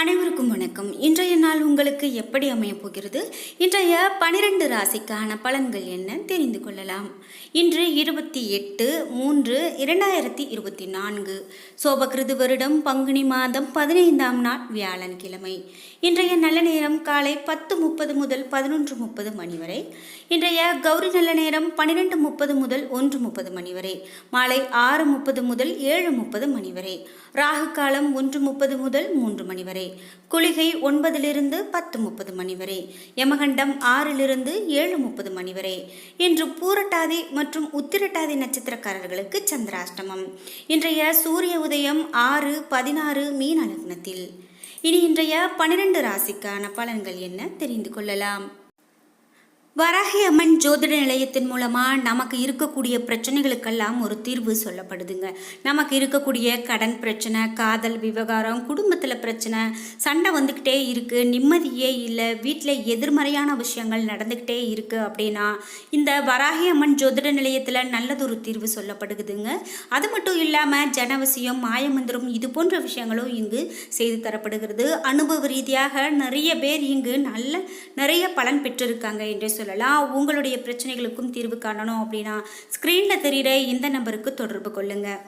அனைவருக்கும் வணக்கம். இன்றைய நாள் உங்களுக்கு எப்படி அமையப் போகிறது? இன்றைய பனிரெண்டு ராசிக்கான பலன்கள் என்ன தெரிந்து கொள்ளலாம். இன்று இருபத்தி எட்டு மூன்று இரண்டாயிரத்தி இருபத்தி நான்கு. சோபகிருது வருடம் பங்குனி மாதம் பதினைந்தாம் நாள் வியாழன்கிழமை இன்றைய நல்ல நேரம் காலை பத்து முப்பது முதல் பதினொன்று முப்பது மணி வரை. இன்றைய கௌரி நல்ல நேரம் பன்னிரெண்டு முப்பது முதல் ஒன்று முப்பது மணி வரை. மாலை ஆறு முப்பது முதல் ஏழு முப்பது மணி வரை. ராகு காலம் ஒன்று முப்பது முதல் மூன்று மணி வரை. குளிகை ஒன்பதிலிருந்து பத்து முப்பது மணி வரை யமகண்டம் ஆறிலிருந்து ஏழு முப்பது மணி வரை இன்று பூரட்டாதி மற்றும் உத்திரட்டாதி நட்சத்திரக்காரர்களுக்கு சந்திராஷ்டமம். இன்றைய சூரிய உதயம் ஆறு பதினாறு மீன லக்னத்தில். இனி இன்றைய பனிரெண்டு ராசிக்கான பலன்கள் என்ன தெரிந்து கொள்ளலாம்? வராகி அம்மன் ஜோதிட நிலையத்தின் மூலமாக நமக்கு இருக்கக்கூடிய பிரச்சனைகளுக்கெல்லாம் ஒரு தீர்வு சொல்லப்படுதுங்க. நமக்கு இருக்கக்கூடிய கடன் பிரச்சனை காதல் விவகாரம் குடும்பத்தில் பிரச்சனை சண்டை வந்துக்கிட்டே இருக்குது நிம்மதியே இல்லை. வீட்டில் எதிர்மறையான விஷயங்கள் நடந்துக்கிட்டே இருக்குது அப்படின்னா இந்த வராகி அம்மன் ஜோதிட நிலையத்தில் நல்லதொரு தீர்வு சொல்லப்படுதுங்க. அது மட்டும் இல்லாமல் ஜனவசியம் மாயமந்திரம் இது போன்ற விஷயங்களும் இங்கு செய்து தரப்படுகிறது. அனுபவ ரீதியாக நிறைய பேர் இங்கு நல்ல நிறைய பலன் பெற்றிருக்காங்க என்று சொல்லலாம் உங்களுடைய பிரச்சனைகளுக்கும் தீர்வு காணணும் அப்படின்னா ஸ்க்ரீனில் தெரிகிற இந்த நம்பருக்கு தொடர்பு கொள்ளுங்கள்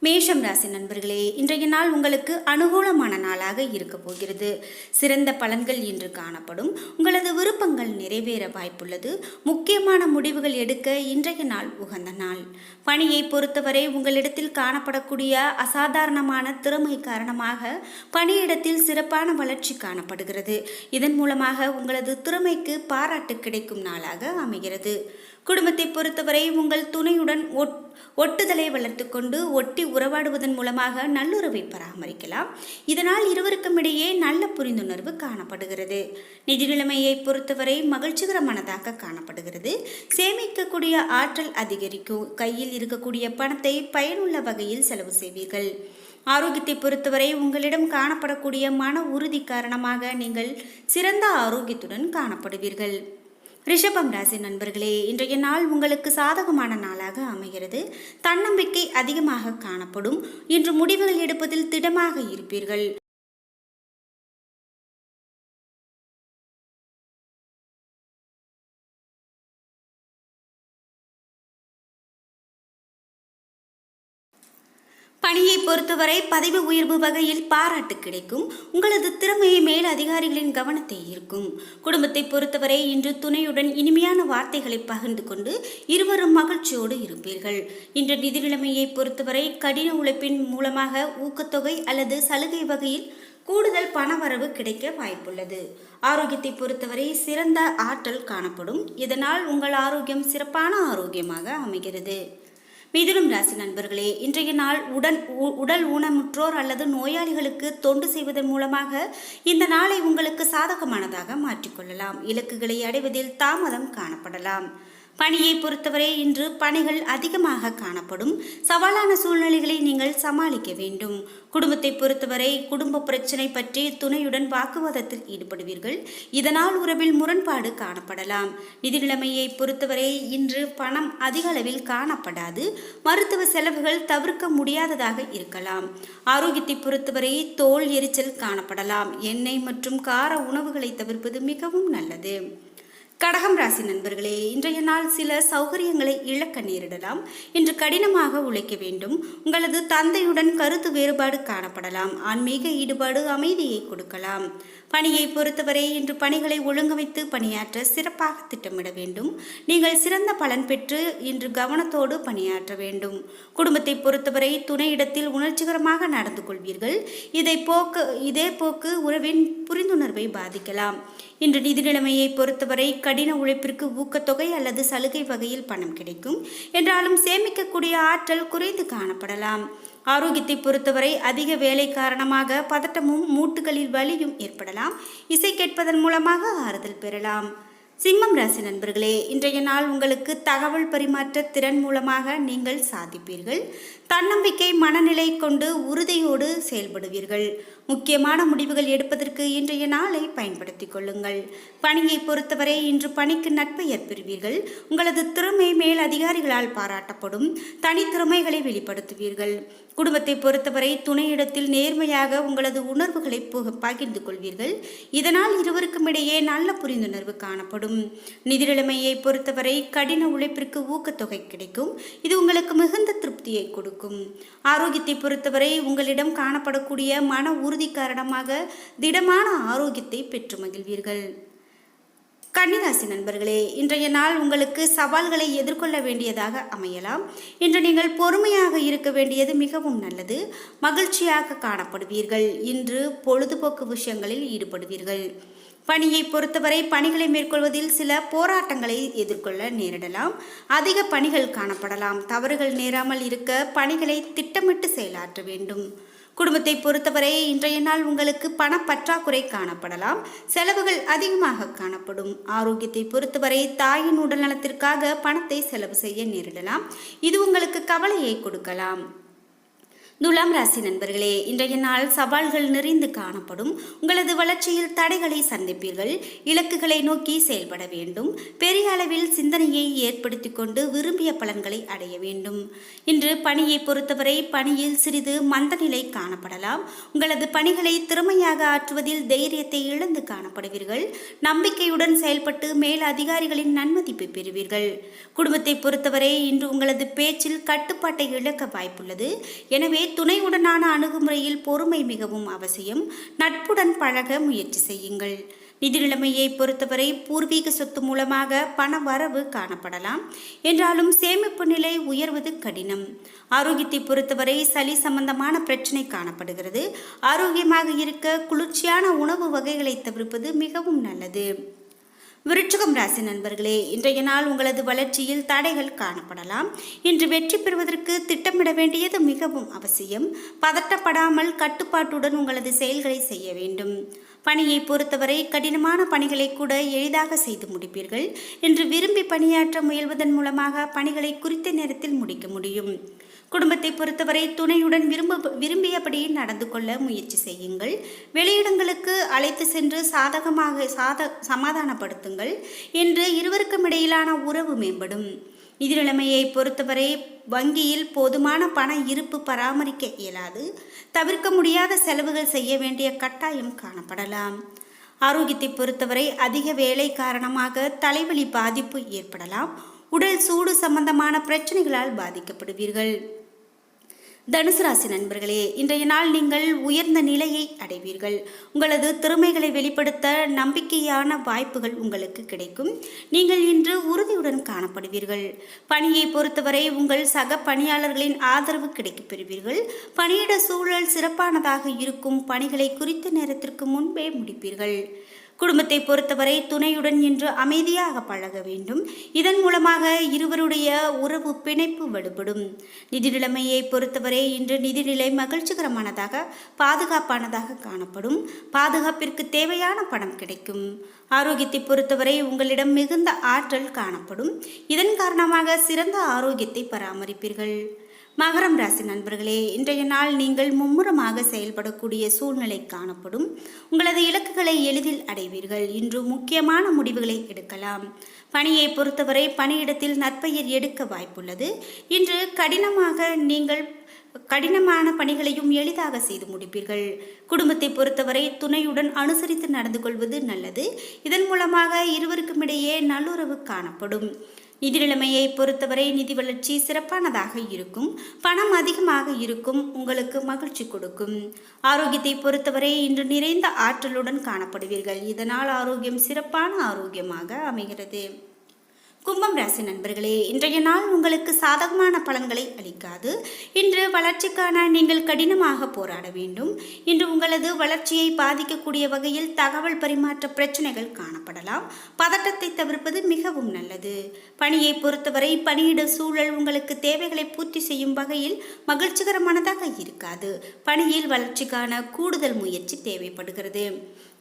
மேஷம் ராசி நண்பர்களே இன்றைய நாள் உங்களுக்கு அனுகூலமான நாளாக இருக்க போகிறது. சிறந்த பலன்கள் இன்று காணப்படும். உங்களது விருப்பங்கள் நிறைவேற வாய்ப்புள்ளது. முக்கியமான முடிவுகள் எடுக்க இன்றைய நாள் உகந்த நாள். பணியை பொறுத்தவரை உங்களிடத்தில் காணப்படக்கூடிய அசாதாரணமான திறமை காரணமாக பணியிடத்தில் சிறப்பான வளர்ச்சி காணப்படுகிறது. இதன் மூலமாக உங்களது திறமைக்கு பாராட்டு கிடைக்கும் நாளாக அமைகிறது. குடும்பத்தை பொறுத்தவரை உங்கள் துணையுடன் ஒட் ஒட்டுதலை வளர்த்துக்கொண்டு ஒட்டி உறவாடுவதன் மூலமாக நல்லுறவை பராமரிக்கலாம். இதனால் இருவருக்கும் இடையே நல்ல புரிந்துணர்வு காணப்படுகிறது. நிதிநிலைமையை பொறுத்தவரை மகிழ்ச்சிகரமானதாக காணப்படுகிறது. சேமிக்கக்கூடிய ஆற்றல் அதிகரிக்கும். கையில் இருக்கக்கூடிய பணத்தை பயனுள்ள வகையில் செலவு செய்வீர்கள். ஆரோக்கியத்தை பொறுத்தவரை உங்களிடம் காணப்படக்கூடிய மன உறுதி காரணமாக நீங்கள் சிறந்த ஆரோக்கியத்துடன் காணப்படுவீர்கள். ரிஷபம் ராசி நண்பர்களே இன்றைய நாள் உங்களுக்கு சாதகமான நாளாக அமைகிறது. தன்னம்பிக்கை அதிகமாக காணப்படும். இன்று முடிவுகள் எடுப்பதில் திடமாக இருப்பீர்கள். பணியை பொறுத்தவரை பதவி உயர்வு வகையில் பாராட்டு கிடைக்கும். உங்களது திறமையை மேல் அதிகாரிகளின் கவனத்தை ஈர்க்கும். குடும்பத்தை பொறுத்தவரை இன்று துணையுடன் இனிமையான வார்த்தைகளை பகிர்ந்து கொண்டு இருவரும் மகிழ்ச்சியோடு இருப்பீர்கள். இன்று நிதி நிலைமையை பொறுத்தவரை கடின உழைப்பின் மூலமாக ஊக்கத்தொகை அல்லது சலுகை வகையில் கூடுதல் பணவரவு கிடைக்க வாய்ப்புள்ளது. ஆரோக்கியத்தை பொறுத்தவரை சிறந்த ஆற்றல் காணப்படும். இதனால் உங்கள் ஆரோக்கியம் சிறப்பான ஆரோக்கியமாக அமைகிறது. மிதுனம் ராசி நண்பர்களே இன்றைய நாள் உடன் உ- உடல் ஊனமுற்றோர் அல்லது நோயாளிகளுக்கு தொண்டு செய்வதன் மூலமாக இந்த நாளை உங்களுக்கு சாதகமானதாக மாற்றிக்கொள்ளலாம். இலக்குகளை அடைவதில் தாமதம் காணப்படலாம். பணியை பொறுத்தவரை இன்று பணிகள் அதிகமாக காணப்படும். சவாலான சூழ்நிலைகளை நீங்கள் சமாளிக்க வேண்டும். குடும்பத்தை பொறுத்தவரை குடும்ப பிரச்சனை பற்றி துணையுடன் வாக்குவாதத்தில் ஈடுபடுவீர்கள். இதனால் உறவில் முரண்பாடு காணப்படலாம். நிதி நிலைமையை பொறுத்தவரை இன்று பணம் அதிக அளவில் காணப்படாது. மருத்துவ செலவுகள் தவிர்க்க முடியாததாக இருக்கலாம். ஆரோக்கியத்தை பொறுத்தவரை தோல் எரிச்சல் காணப்படலாம். எண்ணெய் மற்றும் கார உணவுகளை தவிர்ப்பது மிகவும் நல்லது. கடகம் ராசி நண்பர்களே இன்றைய நாள் சில சௌகரியங்களை இழக்க நேரிடலாம். இன்று கடினமாக உழைக்க வேண்டும். உங்களது தந்தையுடன் கருத்து வேறுபாடு காணப்படலாம். ஆன்மீக ஈடுபாடு அமைதியை கொடுக்கலாம். பணியை பொறுத்தவரை இன்று பணிகளை ஒழுங்கமைத்து பணியாற்ற சிறப்பாக திட்டமிட வேண்டும். நீங்கள் சிறந்த பலன் பெற்று இன்று கவனத்தோடு பணியாற்ற வேண்டும். குடும்பத்தை பொறுத்தவரை துணையிடத்தில் உணர்ச்சிகரமாக நடந்து கொள்வீர்கள். இதை போக்கு இதே போக்கு உறவின் புரிந்துணர்வை பாதிக்கலாம். இன்று நிதி நிலைமையை பொறுத்தவரை கடின உழைப்பிற்கு ஊக்கத்தொகை அல்லது சலுகை வகையில் பணம் கிடைக்கும். என்றாலும் சேமிக்கக்கூடிய ஆற்றல் குறைந்து காணப்படலாம். ஆரோக்கியத்தை பொறுத்தவரை அதிக வேலை காரணமாக பதட்டமும் மூட்டுகளில் வலியும் ஏற்படலாம். இசை கேட்பதன் மூலமாக ஆறுதல் பெறலாம். சிம்மம் ராசி நண்பர்களே இன்றைய நாள் உங்களுக்கு தகவல் பரிமாற்ற திறன் மூலமாக நீங்கள் சாதிப்பீர்கள். தன்னம்பிக்கை மனநிலை கொண்டு உறுதியோடு செயல்படுவீர்கள். முக்கியமான முடிவுகள் எடுப்பதற்கு இன்றைய நாளை பயன்படுத்திக் கொள்ளுங்கள். பணியை பொறுத்தவரை இன்று பணிக்கு நட்பெயர் பெறுவீர்கள் உங்களது திறமை மேல் அதிகாரிகளால் பாராட்டப்படும். தனித்திறமைகளை வெளிப்படுத்துவீர்கள். குடும்பத்தை பொறுத்தவரை துணையிடத்தில் நேர்மையாக உங்களது உணர்வுகளை பகிர்ந்து கொள்வீர்கள். இதனால் இருவருக்கும் இடையே நல்ல புரிந்துணர்வு காணப்படும். நிதிநிலைமையை பொறுத்தவரை கடின உழைப்பிற்கு ஊக்கத்தொகை கிடைக்கும். இது உங்களுக்கு மிகுந்த திருப்தியை கொடுக்கும். ஆரோக்கியத்தை பொறுத்தவரை உங்களிடம் காணப்படக்கூடிய மன உறுதி காரணமாக திடமான ஆரோக்கியத்தை பெற்று மகிழ்வீர்கள். கன்னிராசி நண்பர்களே இன்றைய நாள் உங்களுக்கு சவால்களை எதிர்கொள்ள வேண்டியதாக அமையலாம். இன்று நீங்கள் பொறுமையாக இருக்க வேண்டியது மிகவும் நல்லது. மகிழ்ச்சியாக காணப்படுவீர்கள். இன்று பொழுதுபோக்கு விஷயங்களில் ஈடுபடுவீர்கள். பணியை பொறுத்தவரை பணிகளை மேற்கொள்வதில் சில போராட்டங்களை எதிர்கொள்ள நேரிடலாம். அதிக பணிகள் காணப்படலாம். தவறுகள் நேராமல் இருக்க பணிகளை திட்டமிட்டு செயலாற்ற வேண்டும். குடும்பத்தை பொறுத்தவரை இன்றைய நாள் உங்களுக்கு பணப்பற்றாக்குறை காணப்படலாம். செலவுகள் அதிகமாக காணப்படும். ஆரோக்கியத்தை பொறுத்தவரை தாயின் உடல்நலத்திற்காக பணத்தை செலவு செய்ய நேரிடலாம். இது உங்களுக்கு கவலையை கொடுக்கலாம். துலாம் ராசி நண்பர்களே இன்றைய நாள் சவால்கள் நிறைந்து காணப்படும். உங்களது வளர்ச்சியில் தடைகளை சந்திப்பீர்கள். இலக்குகளை நோக்கி செயல்பட வேண்டும். பெரிய அளவில் சிந்தனையை ஏற்படுத்தி கொண்டு விரும்பிய பலன்களை அடைய வேண்டும். இன்று பணியை பொறுத்தவரை பணியில் சிறிது மந்தநிலை காணப்படலாம். உங்களது பணிகளை திறமையாக ஆற்றுவதில் தைரியத்தை இழந்து காணப்படுவீர்கள். நம்பிக்கையுடன் செயல்பட்டு மேல் அதிகாரிகளின் நன்மதிப்பை பெறுவீர்கள். குடும்பத்தை பொறுத்தவரை இன்று உங்களது பேச்சில் கட்டுப்பாட்டை இழக்க வாய்ப்புள்ளது. எனவே துணையுடனான அணுகுமுறையில் பொறுமை மிகவும் அவசியம். நட்புடன் பழக முயற்சி செய்யுங்கள். நிதி நிலைமையை பொறுத்தவரை பூர்வீக சொத்து மூலமாக பண வரவு காணப்படலாம். என்றாலும் சேமிப்பு நிலை உயர்வது கடினம். ஆரோக்கியத்தை பொறுத்தவரை சளி சம்பந்தமான பிரச்சனை காணப்படுகிறது. ஆரோக்கியமாக இருக்க குளிர்ச்சியான உணவு வகைகளை தவிர்ப்பது மிகவும் நல்லது. விருட்சகம் ராசி நண்பர்களே இன்றைய நாள் உங்களது வளர்ச்சியில் தடைகள் காணப்படலாம். இன்று வெற்றி பெறுவதற்கு திட்டமிட வேண்டியது மிகவும் அவசியம். பதட்டப்படாமல் கட்டுப்பாட்டுடன் உங்களது செயல்களை செய்ய வேண்டும். பணியை பொறுத்தவரை கடினமான பணிகளை கூட எளிதாக செய்து முடிப்பீர்கள். இன்று விரும்பி பணியாற்ற முயல்வதன் மூலமாக பணிகளை குறித்த நேரத்தில் முடிக்க முடியும். குடும்பத்தை பொறுத்தவரை துணையுடன் விரும்ப விரும்பியபடி நடந்து கொள்ள முயற்சி செய்யுங்கள். வெளியிடங்களுக்கு அழைத்து சென்று சாதகமாக சாத சமாதானப்படுத்துங்கள் என்று இருவருக்கும் இடையிலான உறவு மேம்படும். நிதிநிலைமையை பொறுத்தவரை வங்கியில் போதுமான பண இருப்பு பராமரிக்க இயலாது. தவிர்க்க முடியாத செலவுகள் செய்ய வேண்டிய கட்டாயம் காணப்படலாம். ஆரோக்கியத்தை பொறுத்தவரை அதிக வேலை காரணமாக தலைவலி பாதிப்பு ஏற்படலாம். உடல் சூடு சம்பந்தமான பிரச்சனைகளால் பாதிக்கப்படுவீர்கள். தனுசு ராசி நண்பர்களே இன்றைய நாள் நீங்கள் உயர்ந்த நிலையை அடைவீர்கள். உங்களது திறமைகளை வெளிப்படுத்த நம்பிக்கையான வாய்ப்புகள் உங்களுக்கு கிடைக்கும். நீங்கள் இன்று உறுதியுடன் காணப்படுவீர்கள். பணியை பொறுத்தவரை உங்கள் சக பணியாளர்களின் ஆதரவு கிடைக்கப் பெறுவீர்கள். பணியிட சூழல் சிறப்பானதாக இருக்கும் பணிகளை குறித்த நேரத்திற்கு முன்பே முடிப்பீர்கள். குடும்பத்தை பொறுத்தவரை துணையுடன் இன்று அமைதியாக பழக வேண்டும். இதன் மூலமாக இருவருடைய உறவு பிணைப்பு வலுப்படும். நிதி நிலைமையை பொறுத்தவரை இன்று நிதிநிலை மகிழ்ச்சிகரமானதாக பாதுகாப்பானதாக காணப்படும். பாதுகாப்பிற்கு தேவையான பணம் கிடைக்கும். ஆரோக்கியத்தை பொறுத்தவரை உங்களிடம் மிகுந்த ஆற்றல் காணப்படும். இதன் காரணமாக சிறந்த ஆரோக்கியத்தை பராமரிப்பீர்கள். மகரம் ராசி நண்பர்களே இன்றைய நாள் நீங்கள் மும்முரமாக செயல்படக்கூடிய சூழ்நிலை காணப்படும். உங்களது இலக்குகளை எளிதில் அடைவீர்கள். இன்று முக்கியமான முடிவுகளை எடுக்கலாம். பணியை பொறுத்தவரை பணியிடத்தில் நற்பெயர் எடுக்க வாய்ப்புள்ளது. இன்று கடினமாக நீங்கள் கடினமான பணிகளையும் எளிதாக செய்து முடிப்பீர்கள். குடும்பத்தை பொறுத்தவரை துணையுடன் அனுசரித்து நடந்து கொள்வது நல்லது. இதன் மூலமாக இருவருக்கும் இடையே நல்லுறவு காணப்படும். நிதி நிலைமையை பொறுத்தவரை நிதி வளர்ச்சி சிறப்பானதாக இருக்கும். பணம் அதிகமாக இருக்கும். உங்களுக்கு மகிழ்ச்சி கொடுக்கும். ஆரோக்கியத்தை பொறுத்தவரை இன்று நிறைந்த ஆற்றலுடன் காணப்படுவீர்கள். இதனால் ஆரோக்கியம் சிறப்பான ஆரோக்கியமாக அமைகிறது. கும்பம் ராசி நண்பர்களே இன்றைய நாள் உங்களுக்கு சாதகமான பலன்களை அளிக்காது. இன்று வளர்ச்சிக்கான நீங்கள் கடினமாக போராட வேண்டும். இன்று உங்களது வளர்ச்சியை பாதிக்கக்கூடிய வகையில் தகவல் பரிமாற்ற பிரச்சனைகள் காணப்படலாம். பதட்டத்தை தவிர்ப்பது மிகவும் நல்லது. பணியை பொறுத்தவரை பணியிட சூழல் உங்களுக்கு தேவைகளை பூர்த்தி செய்யும் வகையில் மகிழ்ச்சிகரமானதாக இருக்காது. பணியில் வளர்ச்சிக்கான கூடுதல் முயற்சி தேவைப்படுகிறது.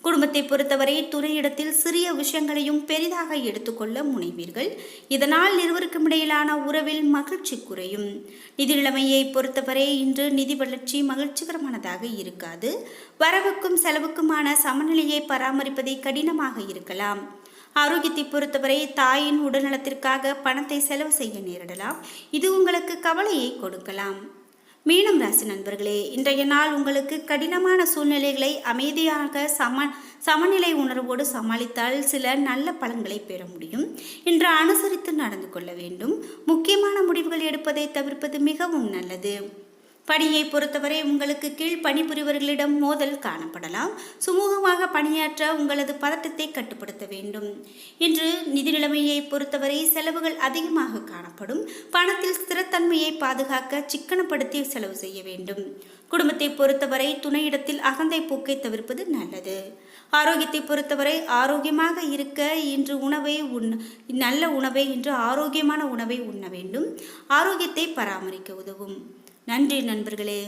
குடும்பத்தை பொறுத்தவரை துறையிடத்தில் சிறிய விஷயங்களையும் பெரிதாக எடுத்துக்கொள்ள முனைவீர்கள். இதனால் இருவருக்கும் இடையிலான உறவில் மகிழ்ச்சி குறையும். நிதி நிலைமையை பொறுத்தவரை இன்று நிதி வளர்ச்சி மகிழ்ச்சிகரமானதாக இருக்காது. வரவுக்கும் செலவுக்குமான சமநிலையை பராமரிப்பதை கடினமாக இருக்கலாம். ஆரோக்கியத்தை பொறுத்தவரை தாயின் உடல்நலத்திற்காக பணத்தை செலவு செய்ய நேரிடலாம். இது உங்களுக்கு கவலையை கொடுக்கலாம். மீனம் ராசி நண்பர்களே இன்றைய நாள் உங்களுக்கு கடினமான சூழ்நிலைகளை அமைதியாக சம சமநிலை உணர்வோடு சமாளித்தால் சில நல்ல பலன்களை பெற முடியும். இன்று அனுசரித்து நடந்து கொள்ள வேண்டும். முக்கியமான முடிவுகள் எடுப்பதை தவிர்ப்பது மிகவும் நல்லது. பணியை பொறுத்தவரை உங்களுக்கு கீழ் பணிபுரிவர்களிடம் மோதல் காணப்படலாம். சுமூகமாக பணியாற்ற உங்களது பதட்டத்தை கட்டுப்படுத்த வேண்டும். இன்று நிதி நிலைமையை பொறுத்தவரை செலவுகள் அதிகமாக காணப்படும். பணத்தில் ஸ்திரத்தன்மையை பாதுகாக்க சிக்கனப்படுத்தி செலவு செய்ய வேண்டும். குடும்பத்தை பொறுத்தவரை துணையிடத்தில் அகந்தை போக்கை தவிர்ப்பது நல்லது. ஆரோக்கியத்தை பொறுத்தவரை ஆரோக்கியமாக இருக்க இன்று உணவை உண் நல்ல உணவை இன்று ஆரோக்கியமான உணவை உண்ண வேண்டும். ஆரோக்கியத்தை பராமரிக்க உதவும். நன்றி நண்பர்களே.